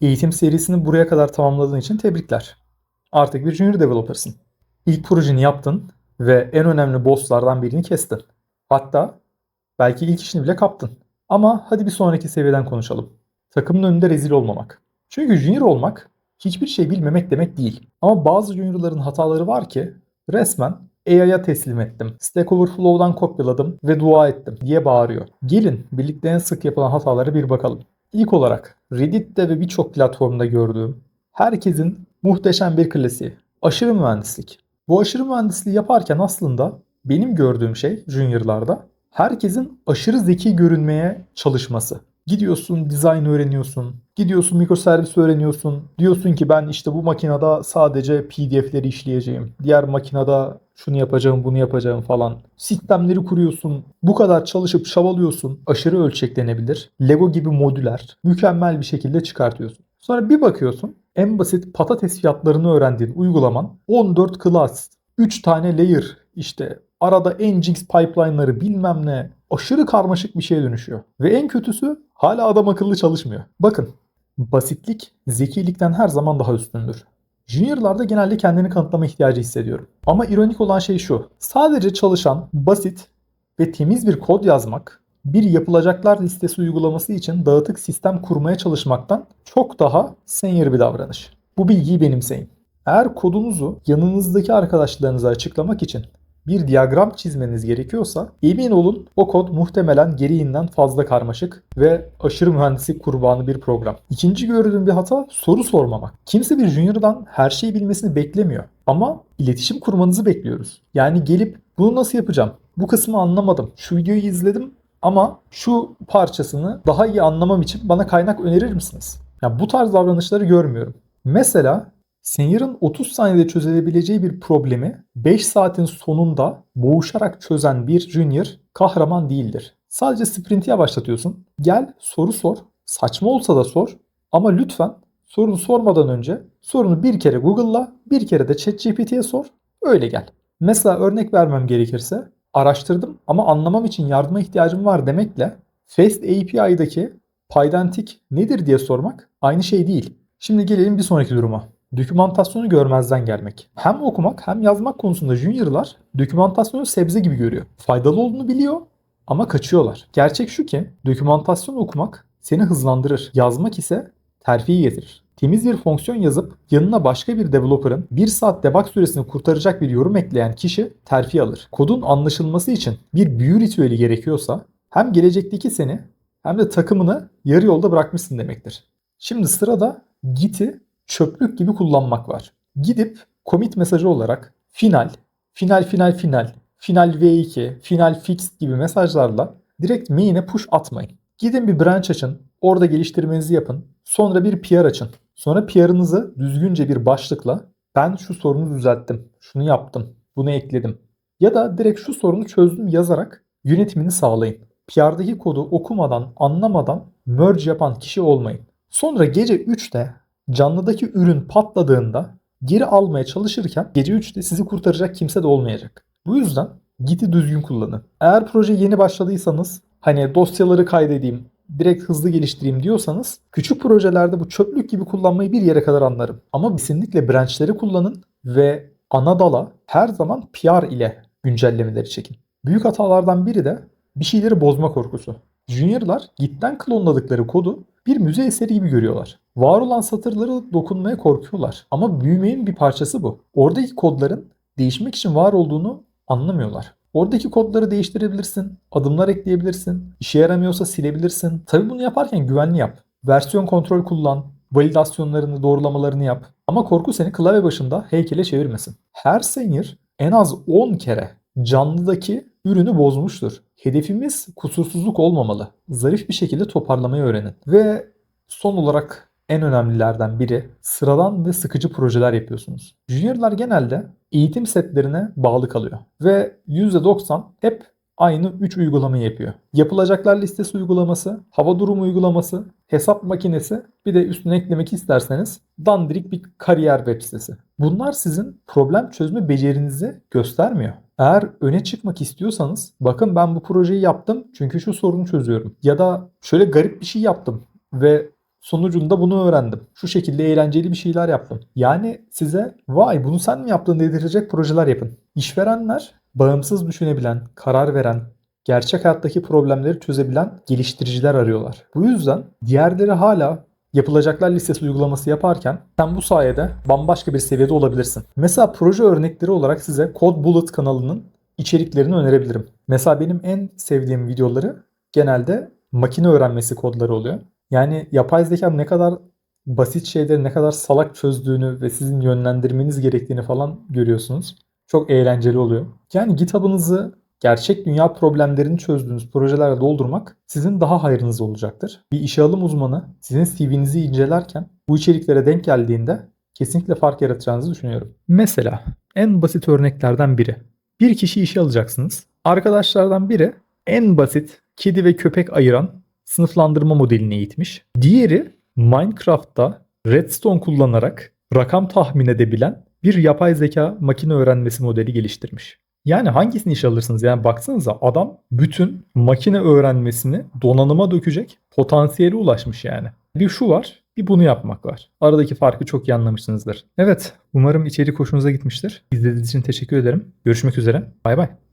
Eğitim serisini buraya kadar tamamladığın için tebrikler. Artık bir junior developer'sın. İlk projeni yaptın ve en önemli bosslardan birini kestin. Hatta belki ilk işini bile kaptın. Ama hadi bir sonraki seviyeden konuşalım. Takımın önünde rezil olmamak. Çünkü junior olmak hiçbir şey bilmemek demek değil. Ama bazı juniorların hataları var ki resmen AI'ya teslim ettim. Stack Overflow'dan kopyaladım ve dua ettim diye bağırıyor. Gelin birlikte en sık yapılan hatalara bir bakalım. İlk olarak Reddit'te ve birçok platformda gördüğüm herkesin muhteşem bir klasiği. Aşırı mühendislik. Bu aşırı mühendisliği yaparken aslında benim gördüğüm şey juniorlarda herkesin aşırı zeki görünmeye çalışması. Gidiyorsun design öğreniyorsun. Gidiyorsun mikroservis öğreniyorsun. Diyorsun ki ben işte bu makinede sadece PDF'leri işleyeceğim. Diğer makinede şunu yapacağım, bunu yapacağım falan. Sistemleri kuruyorsun. Bu kadar çalışıp çabalıyorsun. Aşırı ölçeklenebilir. Lego gibi modüler. Mükemmel bir şekilde çıkartıyorsun. Sonra bir bakıyorsun en basit patates fiyatlarını öğrendiğin uygulaman 14 class, 3 tane layer, işte arada Nginx pipeline'ları bilmem ne aşırı karmaşık bir şeye dönüşüyor. Ve en kötüsü hala adam akıllı çalışmıyor. Bakın basitlik zekilikten her zaman daha üstündür. Junior'larda genelde kendini kanıtlama ihtiyacı hissediyorum. Ama ironik olan şey şu. Sadece çalışan, basit ve temiz bir kod yazmak bir yapılacaklar listesi uygulaması için dağıtık sistem kurmaya çalışmaktan çok daha senior bir davranış. Bu bilgiyi benimseyin. Eğer kodunuzu yanınızdaki arkadaşlarınıza açıklamak için bir diyagram çizmeniz gerekiyorsa emin olun o kod muhtemelen gereğinden fazla karmaşık ve aşırı mühendislik kurbanı bir program. İkinci gördüğüm bir hata soru sormamak. Kimse bir junior'dan her şeyi bilmesini beklemiyor ama iletişim kurmanızı bekliyoruz. Yani gelip bunu nasıl yapacağım? Bu kısmı anlamadım. Şu videoyu izledim ama şu parçasını daha iyi anlamam için bana kaynak önerir misiniz? Ya bu tarz davranışları görmüyorum. Mesela Senior'ın 30 saniyede çözebileceği bir problemi 5 saatin sonunda boğuşarak çözen bir junior kahraman değildir. Sadece sprinti yavaşlatıyorsun. Gel soru sor. Saçma olsa da sor. Ama lütfen sorunu sormadan önce sorunu bir kere Google'la bir kere de ChatGPT'ye sor. Öyle gel. Mesela örnek vermem gerekirse araştırdım ama anlamam için yardıma ihtiyacım var demekle Fast API'daki Pydantic nedir diye sormak aynı şey değil. Şimdi gelelim bir sonraki duruma. Dokümantasyonu görmezden gelmek. Hem okumak hem yazmak konusunda juniorlar dokümantasyonu sebze gibi görüyor. Faydalı olduğunu biliyor ama kaçıyorlar. Gerçek şu ki dokümantasyon okumak seni hızlandırır. Yazmak ise terfiyi getirir. Temiz bir fonksiyon yazıp yanına başka bir developer'ın 1 saat debug süresini kurtaracak bir yorum ekleyen kişi terfi alır. Kodun anlaşılması için bir büyü ritüeli gerekiyorsa hem gelecekteki seni hem de takımını yarı yolda bırakmışsın demektir. Şimdi sırada Git'i çöplük gibi kullanmak var. Gidip commit mesajı olarak final, final final final, final v2, final fixed gibi mesajlarla direkt main'e push atmayın. Gidin bir branch açın, orada geliştirmenizi yapın. Sonra bir PR açın. Sonra PR'ınızı düzgünce bir başlıkla ben şu sorunu düzelttim, şunu yaptım, bunu ekledim. Ya da direkt şu sorunu çözdüm yazarak yönetimini sağlayın. PR'daki kodu okumadan, anlamadan merge yapan kişi olmayın. Sonra gece 3'te canlıdaki ürün patladığında geri almaya çalışırken gece 3'te sizi kurtaracak kimse de olmayacak. Bu yüzden Git'i düzgün kullanın. Eğer proje yeni başladıysanız hani dosyaları kaydedeyim, direkt hızlı geliştireyim diyorsanız küçük projelerde bu çöplük gibi kullanmayı bir yere kadar anlarım. Ama kesinlikle branchleri kullanın ve ana dala her zaman PR ile güncellemeleri çekin. Büyük hatalardan biri de bir şeyleri bozma korkusu. Junior'lar Git'ten klonladıkları kodu bir müze eseri gibi görüyorlar. Var olan satırları dokunmaya korkuyorlar. Ama büyümenin bir parçası bu. Oradaki kodların değişmek için var olduğunu anlamıyorlar. Oradaki kodları değiştirebilirsin, adımlar ekleyebilirsin, işe yaramıyorsa silebilirsin. Tabi bunu yaparken güvenli yap. Versiyon kontrol kullan, validasyonlarını, doğrulamalarını yap. Ama korku seni klavye başında heykele çevirmesin. Her senior en az 10 kere canlıdaki ürünü bozmuştur. Hedefimiz kusursuzluk olmamalı. Zarif bir şekilde toparlamayı öğrenin. Ve son olarak en önemlilerden biri sıradan ve sıkıcı projeler yapıyorsunuz. Juniorlar genelde eğitim setlerine bağlı kalıyor ve %90 hep aynı 3 uygulamayı yapıyor. Yapılacaklar listesi uygulaması, hava durumu uygulaması, hesap makinesi bir de üstüne eklemek isterseniz dandirik bir kariyer web sitesi. Bunlar sizin problem çözme becerinizi göstermiyor. Eğer öne çıkmak istiyorsanız bakın ben bu projeyi yaptım çünkü şu sorunu çözüyorum. Ya da şöyle garip bir şey yaptım ve Sonucunda bunu öğrendim. Şu şekilde eğlenceli bir şeyler yaptım. Yani size vay bunu sen mi yaptın dedirtecek projeler yapın. İşverenler bağımsız düşünebilen, karar veren, gerçek hayattaki problemleri çözebilen geliştiriciler arıyorlar. Bu yüzden diğerleri hala yapılacaklar listesi uygulaması yaparken sen bu sayede bambaşka bir seviyede olabilirsin. Mesela proje örnekleri olarak size Code Bullet kanalının içeriklerini önerebilirim. Mesela benim en sevdiğim videoları genelde makine öğrenmesi kodları oluyor. Yani yapay zeka ne kadar basit şeyleri ne kadar salak çözdüğünü ve sizin yönlendirmeniz gerektiğini falan görüyorsunuz. Çok eğlenceli oluyor. Yani GitHub'ınızı gerçek dünya problemlerini çözdüğünüz projelerle doldurmak sizin daha hayrınıza olacaktır. Bir işe alım uzmanı sizin CV'nizi incelerken bu içeriklere denk geldiğinde kesinlikle fark yaratacağınızı düşünüyorum. Mesela en basit örneklerden biri. Bir kişi işe alacaksınız. Arkadaşlardan biri en basit kedi ve köpek ayıran sınıflandırma modelini eğitmiş. Diğeri Minecraft'ta Redstone kullanarak rakam tahmin edebilen bir yapay zeka makine öğrenmesi modeli geliştirmiş. Yani hangisini işe alırsınız? Yani baksanıza adam bütün makine öğrenmesini donanıma dökecek potansiyeli ulaşmış yani. Bir şu var, bir bunu yapmak var. Aradaki farkı çok iyi anlamışsınızdır. Evet, umarım içerik hoşunuza gitmiştir. İzlediğiniz için teşekkür ederim. Görüşmek üzere. Bay bay.